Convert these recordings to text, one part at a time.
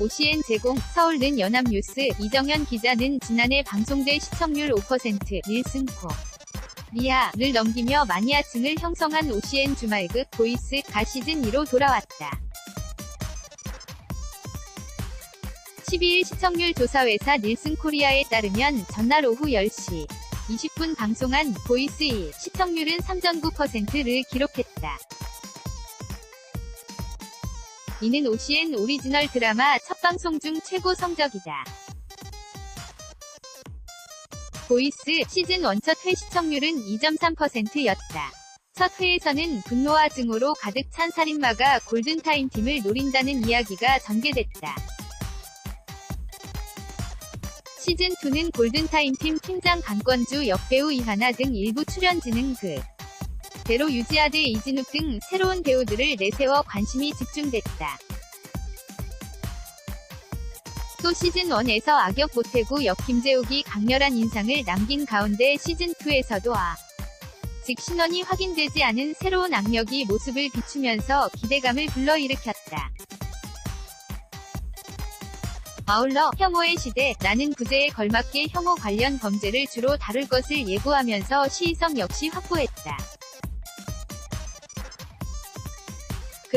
OCN 제공, 서울는 연합뉴스, 이정현 기자는 지난해 방송대 시청률 5% 닐슨코. 리아를 넘기며 마니아층을 형성한 OCN 주말극 보이스 가 시즌 2로 돌아왔다. 12일 시청률 조사회사 닐슨 코리아에 따르면 전날 오후 10시 20분 방송한 보이스 2 시청률은 3.9%를 기록했다. 이는 OCN 오리지널 드라마 첫 방송 중 최고 성적이다. 보이스 시즌 1 첫 회 시청률은 2.3%였다. 첫 회에서는 분노와 증오로 가득 찬 살인마가 골든타임 팀을 노린다는 이야기가 전개됐다. 시즌2는 골든타임 팀 팀장 강권주 역배우 이하나 등 일부 출연진은 그 대로 유지아드 이진욱 등 새로운 배우들을 내세워 관심이 집중됐다. 또 시즌1에서 악역 보태구 역 김재욱이 강렬한 인상을 남긴 가운데 시즌2에서도 아. 즉 신원이 확인되지 않은 새로운 악력이 모습을 비추면서 기대감을 불러일으켰다. 아울러 혐오의 시대, 나는 구제에 걸맞게 혐오 관련 범죄를 주로 다룰 것을 예고하면서 시의성 역시 확보했다.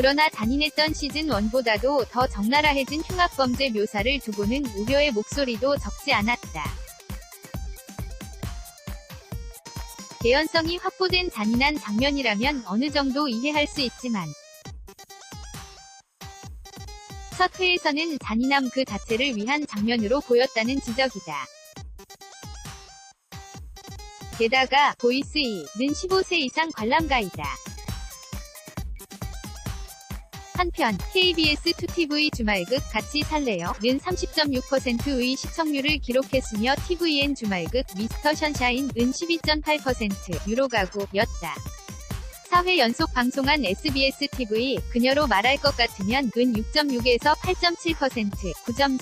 그러나 잔인했던 시즌1보다도 더 적나라해진 흉악범죄 묘사를 두고는 우려의 목소리도 적지 않았다. 개연성이 확보된 잔인한 장면이라면 어느 정도 이해할 수 있지만 첫 회에서는 잔인함 그 자체를 위한 장면으로 보였다는 지적이다. 게다가 보이스 2는 15세 이상 관람가이다. 한편 KBS2TV 주말극 같이 살래요는 30.6%의 시청률을 기록했으며 TVN 주말극 미스터 션샤인은 12.8% 유로 가구였다. 4회 연속 방송한 SBS TV, 그녀로 말할 것 같으면 은 6.6에서 8.7%, 9.3.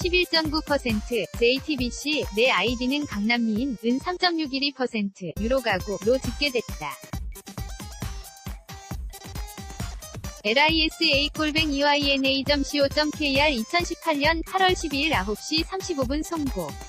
11.9% JTBC 내 아이디는 강남미인 은 3.612% 유로 가구로 집계됐다. lisa-eyn.co.kr 2018년 8월 12일 9시 35분 송고